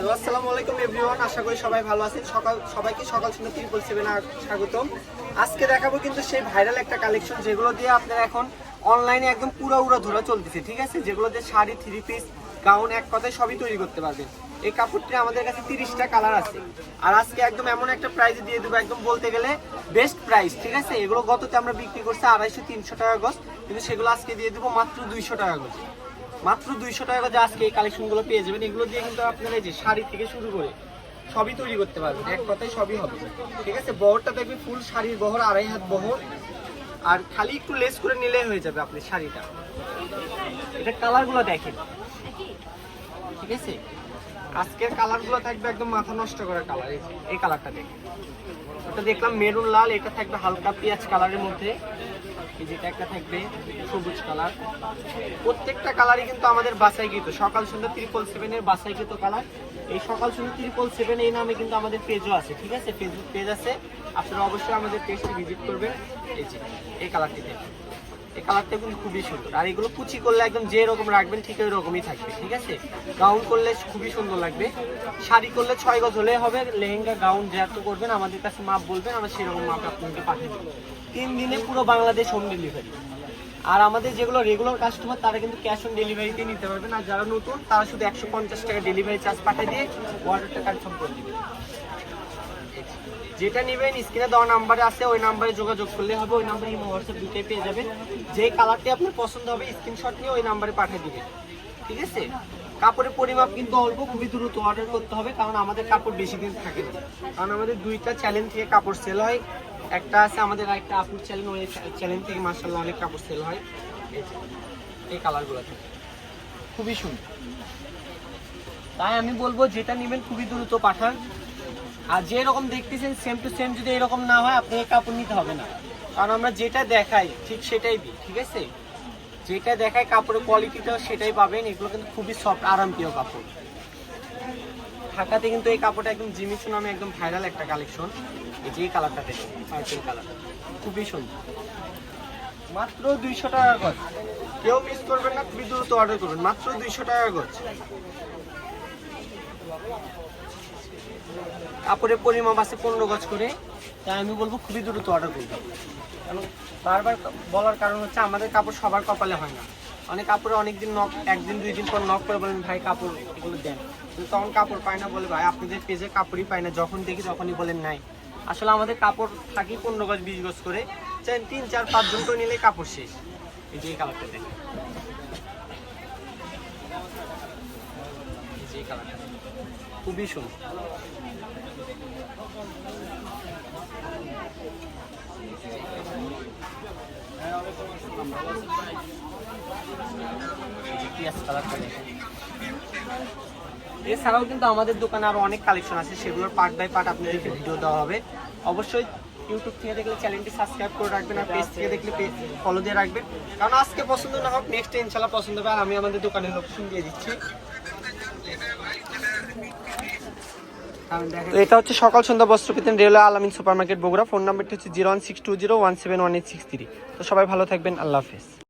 Hello আসসালামু আলাইকুম everyone আশা করি সবাই ভালো আছেন। সকাল, সবাইকে সকাল শুনে ত্রিপল সেভেন স্বাগতম। আজকে দেখাবো কিন্তু সেই ভাইরাল একটা কালেকশন যেগুলো দিয়ে আপনারা এখন অনলাইনে একদম পুরো উড়া ধরা চলতেছে, ঠিক আছে? যেগুলো দিয়ে শাড়ি থ্রি পিস গাউন এক কথায় সবই তৈরি করতে পারবেন। এই কাপড়টি আমাদের কাছে তিরিশটা কালার আছে। আর আজকে একদম এমন একটা প্রাইসে দিয়ে দেবো, একদম বলতে গেলে বেস্ট প্রাইস ঠিক আছে? এগুলো গততে আমরা বিক্রি করছি আড়াইশো, তিনশো টাকা গজ। কিন্তু সেগুলো আজকে দিয়ে দেবো মাত্র দুইশো টাকা গজ। মাত্র দুইশো টাকা করে আজকে এই কালেকশনগুলো পেয়ে যাবেন, এগুলো দিয়ে কিন্তু আপনারা যে শাড়ি থেকে শুরু করে সবই তৈরি করতে পারবেন। এক কথায় সবই হবে। ঠিক আছে? বহরটা দেখবেন ফুল শাড়ির বহর, আড়াই হাত বহর। আর খালি একটু লেস করে নিলেই হয়ে যাবে আপনি শাড়িটা। এটা কালারগুলো দেখেন। ঠিক আছে? আজকের কালারগুলো থাকবে একদম মাথা নষ্ট করা কালার এই কালারটা দেখেন। ওটা দেখলাম মেরুন লাল। এটা থাকবে হালকা পেঁয়াজ কালারের মধ্যে। এই যেটা একটা থাকবে সবুজ কালার। প্রত্যেকটা কালারই কিন্তু আমাদের বাসাইকৃত সকাল সন্ধ্যা ত্রিপল সেভেনের বাসাইকৃত কালার। এই সকাল সন্ধ্যা ত্রিপল সেভেন এই নামে কিন্তু আমাদের পেজও আছে, ঠিক আছে? ফেসবুক পেজ আছে। আপনারা অবশ্যই আমাদের পেজটি ভিজিট করবেন। এই যে, এই কালারটি দেখুন এই কালারটা কিন্তু খুবই সুন্দর। আর এগুলো কুচি করলে একদম যে রকম রাখবেন ঠিক ওই রকমই থাকবে, ঠিক আছে? গাউন করলে খুবই সুন্দর লাগবে। শাড়ি করলে ছয় গজ হলে হবে, লেহেঙ্গা, গাউন যত করবেন, আমাদের কাছে মাপ বলবেন, আমরা সেরকম মাপ আপনাকে পাঠিয়ে দেবো। তিন দিনে পুরো বাংলাদেশ হোম ডেলিভারি আর আমাদের যেগুলো রেগুলার কাস্টমার তারা কিন্তু ক্যাশ অন ডেলিভারিতে নিতে পারবেন। আর যারা নতুন, তারা শুধু একশো পঞ্চাশ টাকা ডেলিভারি চার্জ পাঠিয়ে দিয়ে অর্ডারটা কনফার্ম করে দিবেন। যেটা নেবেন, স্ক্রিনে দেওয়া নাম্বারে আছে, ওই নাম্বারে যোগাযোগ করলে হবে, ওই নাম্বারে ইমো হোয়াটসঅ্যাপ দুটোই পেয়ে যাবেন। যে কালারটি আপনার পছন্দ হবে স্ক্রিনশট নিয়ে ওই নাম্বারে পাঠিয়ে দিবেন। ঠিক আছে? কাপড়ের পরিমাপ কিন্তু অল্প, খুবই দ্রুত অর্ডার করতে হবে, কারণ আমাদের কাপড় বেশি দিন থাকে না। কারণ আমাদের দুইটা চ্যালেঞ্জ থেকে কাপড় সেল হয়। একটা আছে আমাদের একটা আপুর চ্যালেঞ্জ ওই চ্যালেঞ্জ থেকে মার্শাল্লাহ অনেক কাপড় সেল হয়। এই কালারগুলো থেকে। খুবই সুন্দর। তাই আমি বলব, যেটা নেবেন, খুবই দ্রুত পাঠান। আর যে রকম দেখতেছেন সেম টু সেম যদি এরকম না হয় আপনি এই কাপড় নিতে হবে না। কারণ আমরা যেটা দেখাই, ঠিক সেটাই দিই, ঠিক আছে? যেটা দেখায় কাপড়ের কোয়ালিটিটা সেটাই পাবেন। এগুলো কিন্তু খুবই সফট আরামপ্রিয় কাপড়। ঢাকাতে কিন্তু এই কাপড়টা একদম জিমিচু নামে একদম ভাইরাল একটা কালেকশন এই যে এই কালারটা দেখুন পার্পেল কালার খুবই সুন্দর। মাত্র দুইশো টাকা গজ। কেউ মিস করবেন না, খুবই দ্রুত অর্ডার করবেন। মাত্র দুইশো টাকা গজ। কাপড়ের পরিমাপ আছে পনেরো গজ করে। তাই আমি বলব খুবই দ্রুত অর্ডার করবে। বারবার বলার কারণ হচ্ছে আমাদের কাপড় সবার কপালে হয় না। অনেক কাপড়ে অনেকদিন নক একদিন দুই দিন পর নক করে বলেন, ভাই, কাপড় এগুলো দেন। তখন কাপড় পায় না বলে, ভাই আপনাদের পেজে কাপড়ই পায় না, যখন দেখি তখনই বলেন নাই। আসলে আমাদের কাপড় থাকি পনেরো গজ, বিশ গজ করে। তিন, চার, পাঁচজন করে নিলে কাপড় শেষ। এই যে এই কালারটা দেখেন এই যে এই খুবই সুন্দর। এছাড়াও কিন্তু আমাদের দোকানে আরও অনেক কালেকশন আছে, সেগুলোর পার্ট বাই পার্ট আপনাদেরকে ভিডিও দেওয়া হবে। অবশ্যই ইউটিউব থেকে দেখলে চ্যানেলটি সাবস্ক্রাইব করে রাখবেন আর পেজ থেকে দেখলে পেজ ফলো দিয়ে রাখবেন। কারণ আজকে পছন্দ না হোক নেক্সট ইনশাল্লাহ পছন্দ হবে আর আমি আমাদের দোকানের লোকেশন দিয়ে দিচ্ছি কারণ দেখেন- এটা হচ্ছে সকাল সন্ধ্যা বস্ত্র পেতেন railway Alamin super market Bogura. Phone নাম্বারটি হচ্ছে zero one six two zero one seven one six three. তো সবাই ভালো থাকবেন, আল্লাহ হাফেজ।